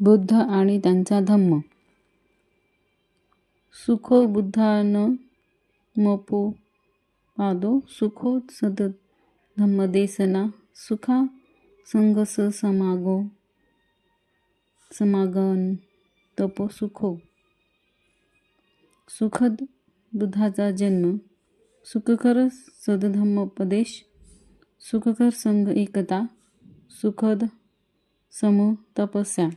बुद्ध आणि त्यांचा धम्म. सुखो बुद्धान मपो पादो सुखो सद धम्मदेसना सुखा संगस समागो समागन तपो सुखो. सुखद बुद्धाचा जन्म सुखकर सदधम्मोपदेश सुखकर संघ एकता सुखद समूह तपस्या.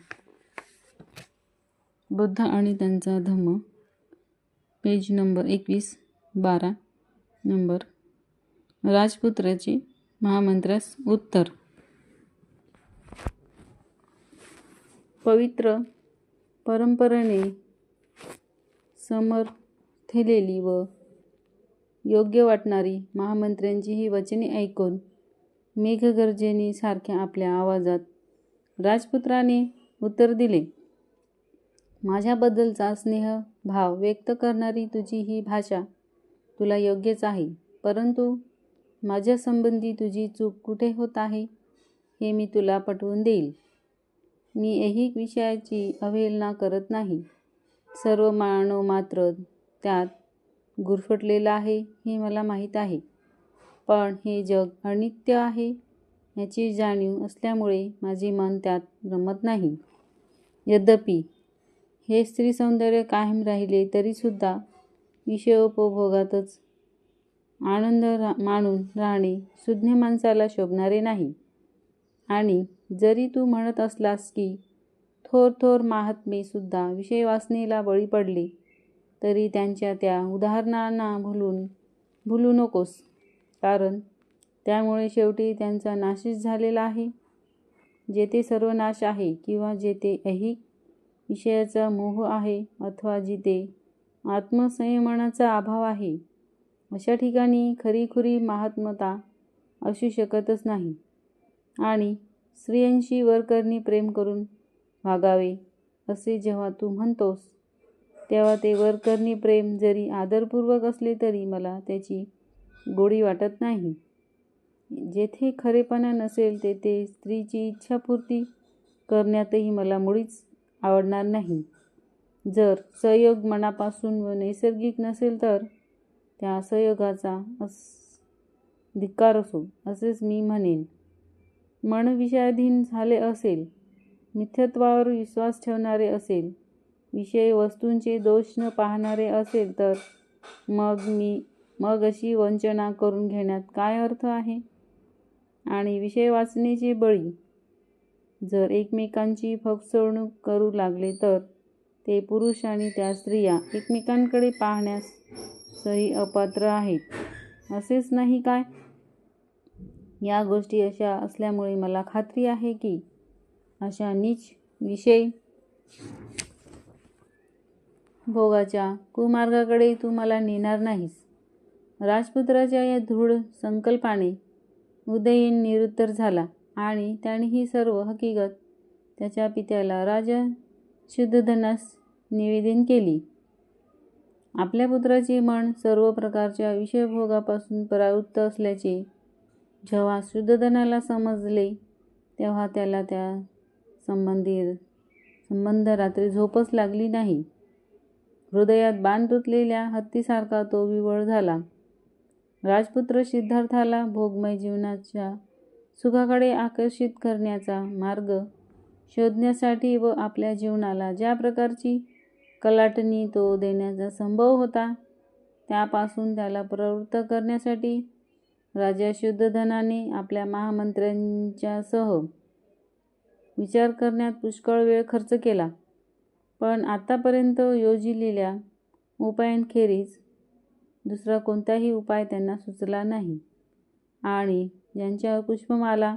बुद्ध आणि त्यांचा धम्म. पेज नंबर एकवीस बारा नंबर. राजपुत्राचे महामंत्रास उत्तर. पवित्र परंपरेने समर्थलेली व योग्य वाटणारी महामंत्र्यांची ही वचने ऐकून मेघगर्जनी सारख्या आपल्या आवाजात राजपुत्राने उत्तर दिले. माझ्याबद्दलचा स्नेह भाव व्यक्त करणारी तुझी ही भाषा तुला योग्यच आहे. परंतु माझ्यासंबंधी तुझी चूक कुठे होत आहे हे मी तुला पटवून देईल. मी ऐहिक विषयाची अवहेलना करत नाही. सर्व मानव मात्र त्यात गुरफटलेला आहे हे मला माहीत आहे. पण हे जग अनित्य आहे याची जाणीव असल्यामुळे माझे मन त्यात रमत नाही. यद्यपि हे स्त्री सौंदर्य कायम राहिले तरीसुद्धा विषयोपभोगातच आनंद रा मानून राहणे सुज्ञ माणसाला शोभणारे नाही. आणि जरी तू म्हणत असलास की थोर थोर महात्मेसुद्धा विषयवासनेला बळी पडले तरी त्यांच्या त्या उदाहरणांना भुलून भुलू नकोस. कारण त्यामुळे शेवटी त्यांचा नाशिस झालेला आहे. जेथे सर्वनाश आहे किंवा जेथे ऐहिक विषयाचा मोह आहे अथवा जिथे आत्मसंयमनाचा अभाव आहे. अशा ठिकाणी खरीखुरी महात्मता असू शकतच नाही. आणि स्त्रियांशी वरकरणी प्रेम करून वागावे असे जेव्हा तू म्हणतोस तेव्हा ते वरकरणी प्रेम जरी आदरपूर्वक असले तरी मला त्याची गोडी वाटत नाही. जेथे खरेपणा नसेल तेथे स्त्रीची इच्छापूर्ती करण्यातही मला मुळीच आवडणार नाही. जर सहयोग मनापासून व नैसर्गिक नसेल तर त्या सहयोगाचा अस धिक्कार असो असेच मी म्हणेन. मन विषयाधीन झाले असेल मिथ्यत्वावर विश्वास ठेवणारे असेल विषय वस्तूंचे दोष न पाहणारे असेल तर मग मी मग अशी वंचना करून घेण्यात काय अर्थ आहे? आणि विषय वाचनेचे बळी जर एकमेकांची फसवणूक करू लागले तर ते पुरुष आणि त्या स्त्रिया एकमेकांकडे पाहण्यास सही अपात्र आहेत. असेच नाही काय? या गोष्टी अशा असल्यामुळे मला खात्री आहे की अशा नीच विषय भोगाच्या कुमार्गाकडे तू मला नेणार नाहीस. राजपुत्राच्या या दृढ संकल्पाने उदयीन निरुत्तर झाला. आणि त्याने ही सर्व हकीकत त्याच्या पित्याला राजा शुद्धधनास निवेदन केली. आपल्या पुत्राचे मन सर्व प्रकारच्या विषयभोगापासून परावृत्त असल्याचे जेव्हा शुद्धधनाला समजले तेव्हा त्याला त्या संबंधी संबंध रात्री झोपच लागली नाही. हृदयात बाण तुटलेल्या हत्तीसारखा तो विवळ झाला. राजपुत्र सिद्धार्थाला भोगमय जीवनाच्या सुखाकडे आकर्षित करण्याचा मार्ग शोधण्यासाठी व आपल्या जीवनाला ज्या प्रकारची कलाटणी तो देण्याचा संभव होता त्यापासून त्याला प्रवृत्त करण्यासाठी राजा शुद्धधनाने आपल्या महामंत्र्यांच्यासह विचार करण्यात पुष्कळ वेळ खर्च केला. पण आत्तापर्यंत योजिलेल्या उपायांखेरीज दुसरा कोणताही उपाय त्यांना सुचला नाही. आणि ज्यांच्यावर पुष्पमाला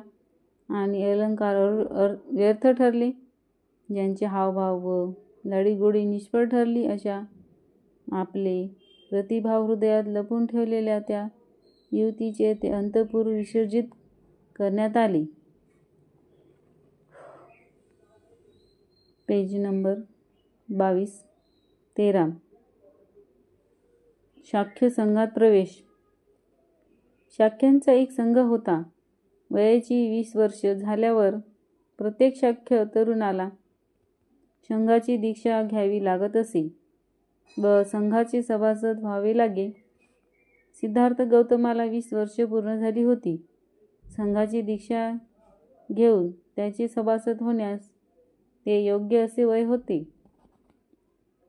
आणि अलंकार व्यर्थ ठरले ज्यांचे हावभाव व लढीगोडी निष्फळ ठरली अशा आपले प्रतिभाव हृदयात लपून ठेवलेल्या त्या युवतीचे ते अंतपूर विसर्जित करण्यात आले. पेज नंबर बावीस तेरा. शाख्य संघात प्रवेश. शाख्यांचा एक संघ होता. वयाची वीस वर्ष झाल्यावर प्रत्येक शाख्य तरुणाला संघाची दीक्षा घ्यावी लागत असे. व संघाचे सभासद व्हावे लागे. सिद्धार्थ गौतमाला वीस वर्ष पूर्ण झाली होती. संघाची दीक्षा घेऊन त्याचे सभासद होण्यास ते योग्य असे वय होते.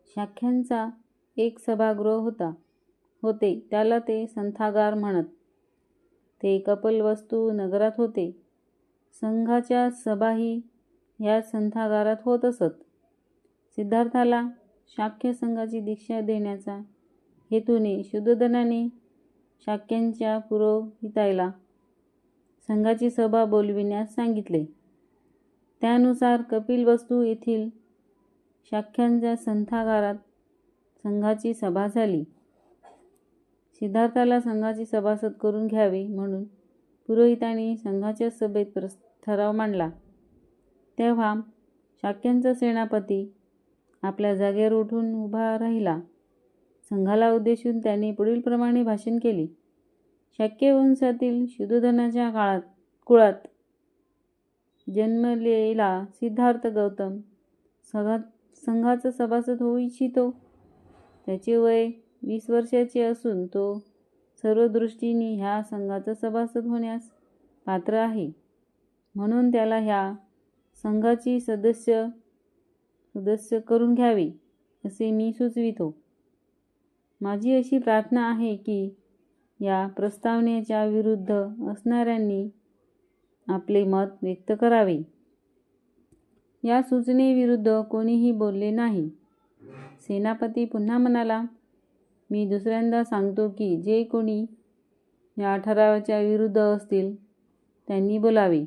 शाख्यांचा एक सभागृह होता. होते त्याला ते संथागार म्हणत. ते कपलवस्तू नगरात होते. संघाच्या सभाही या संथागारात होत असत. सिद्धार्थाला शाक्य संघाची दीक्षा देण्याचा हेतूने शुद्धोधनाने शाक्यांच्या पुरोहितायला संघाची सभा बोलविण्यास सांगितले. त्यानुसार कपिल वस्तू येथील शाख्यांच्या संथागारात संघाची सभा झाली. सिद्धार्थाला संघाची सभासद करून घ्यावे म्हणून पुरोहितांनी संघाच्या सभेत प्रस ठराव मांडला. तेव्हा शाक्यांचा सेनापती आपल्या जागेवर उठून उभा राहिला. संघाला उद्देशून त्यांनी पुढीलप्रमाणे भाषण केले. शाक्य वंशातील शुद्धोधनाच्या काळात कुळात जन्मलेला सिद्धार्थ गौतम सभा संघाचा सभासद होऊ इच्छितो. त्याचे वय वीस वर्षाचे असून तो सर्व दृष्टीने ह्या संघाचा सभासद होण्यास पात्र आहे. म्हणून त्याला ह्या संघाची सदस्य सदस्य करून घ्यावे असे मी सुचवितो. माझी अशी प्रार्थना आहे की या प्रस्तावनेच्या विरुद्ध असणाऱ्यांनी आपले मत व्यक्त करावे. या सूचनेविरुद्ध कोणीही बोलले नाही. सेनापती पुन्हा म्हणाला मी दुसऱ्यांदा सांगतो की जे कोणी या ठरावाच्या विरुद्ध असतील त्यांनी बोलावे.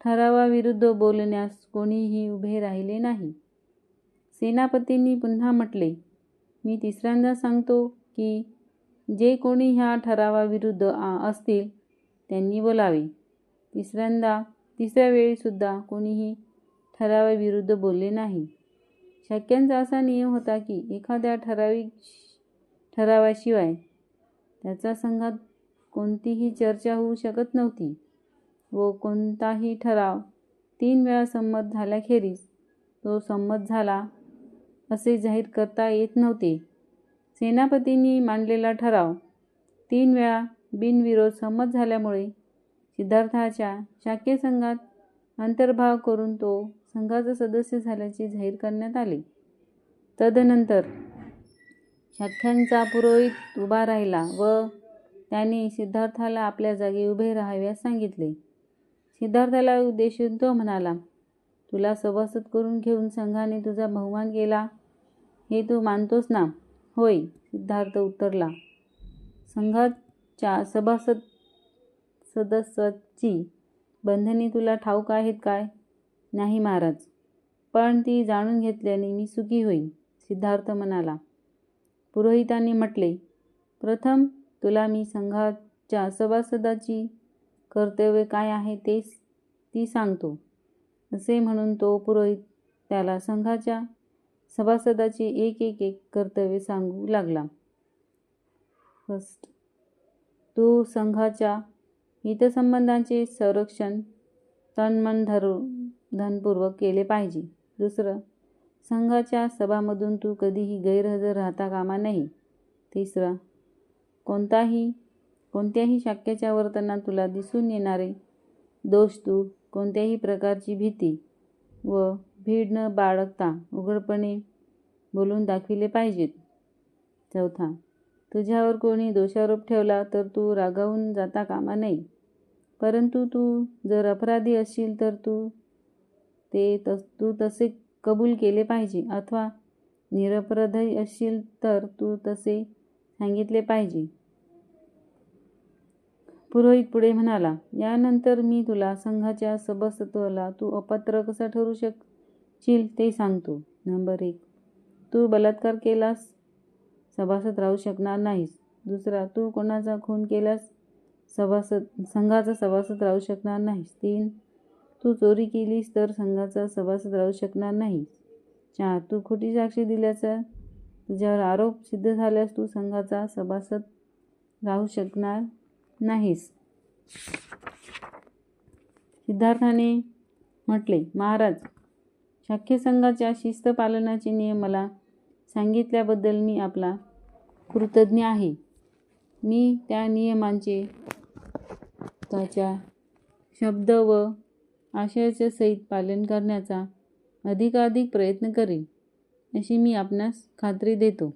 ठरावाविरुद्ध बोलण्यास कोणीही उभे राहिले नाही. सेनापतींनी पुन्हा म्हटले मी तिसऱ्यांदा सांगतो की जे कोणी ह्या ठरावाविरुद्ध असतील त्यांनी बोलावे. तिसऱ्यांदा तिसऱ्या वेळीसुद्धा कोणीही ठरावाविरुद्ध बोलले नाही. शक्यांचा असा नियम होता की एखाद्या ठराविक ठरावाशिवाय. त्याचा संघात कोणतीही चर्चा होऊ शकत नव्हती व कोणताही ठराव तीन वेळा संमत झाल्याखेरीज तो संमत झाला असे जाहीर करता येत नव्हते. सेनापतींनी मांडलेला ठराव तीन वेळा बिनविरोध संमत झाल्यामुळे सिद्धार्थाच्या शाक्य संघात अंतर्भाव करून तो संघाचा सदस्य झाल्याचे जाहीर करण्यात आले. तदनंतर शाख्यांचा पुरोहित उभा राहिला व त्याने सिद्धार्थाला आपल्या जागी उभे राहाव्यास सांगितले. सिद्धार्थाला उद्देशून तो म्हणाला तुला सभासद करून घेऊन संघाने तुझा बहुमान केला? हे तू मानतोस ना? होय सिद्धार्थ उत्तरला. संघाच्या सभासद सदस्याची बंधने तुला ठाऊक आहेत काय? नाही महाराज पण ती जाणून घेतल्याने मी सुखी होईन सिद्धार्थ म्हणाला. पुरोहितांनी म्हटले प्रथम तुला मी संघाच्या सभासदाची कर्तव्य काय आहे ते ती सांगतो. असे म्हणून तो पुरोहित त्याला संघाच्या सभासदाचे एक एक एक कर्तव्य सांगू लागला. फर्स्ट तू संघाच्या हितसंबंधांचे संरक्षण तनमन धरू धनपूर्वक केले पाहिजे. दुसरं संघाच्या सभामधून तू कधीही गैरहजर राहता कामा नाही. तिसरा कोणताही कोणत्याही शाक्याच्या वर्तनात तुला दिसून येणारे दोष तू कोणत्याही प्रकारची भीती व भीड न बाळगता उघडपणे बोलून दाखविले पाहिजेत. चौथा तुझ्यावर कोणी दोषारोप ठेवला तर तू रागावून जाता कामा नाही. परंतु तू जर अपराधी असशील तर तू ते तस तू तसे कबूल केले पाहिजे अथवा निरपराधी असशील तर तू तसे सांगितले पाहिजे. पुरोहित पुढे म्हणाला यानंतर मी तुला संघाच्या सभासत्वाला तू अपात्र कसा ठरू शकशील ते सांगतो. नंबर एक तू बलात्कार केलास सभासद राहू शकणार नाहीस. दुसरा तू कोणाचा खून केल्यास सभासद संघाचा सभासद राहू शकणार नाहीस. तीन तू चोरी केलीस तर संघाचा सभासद राहू शकणार नाही चार तू खोटी साक्षी दिल्याचा तुझ्यावर आरोप सिद्ध झाल्यास तू संघाचा सभासद राहू शकणार नाहीस. सिद्धार्थाने म्हटले महाराज शाख्यसंघाच्या शिस्त पालनाचे नियम मला सांगितल्याबद्दल मी आपला कृतज्ञ आहे. मी त्या नियमांचे त्याच्या शब्द व आशयाच्या सहित पालन करण्याचा अधिकाधिक प्रयत्न करेन अशी मी आपणास खात्री देतो.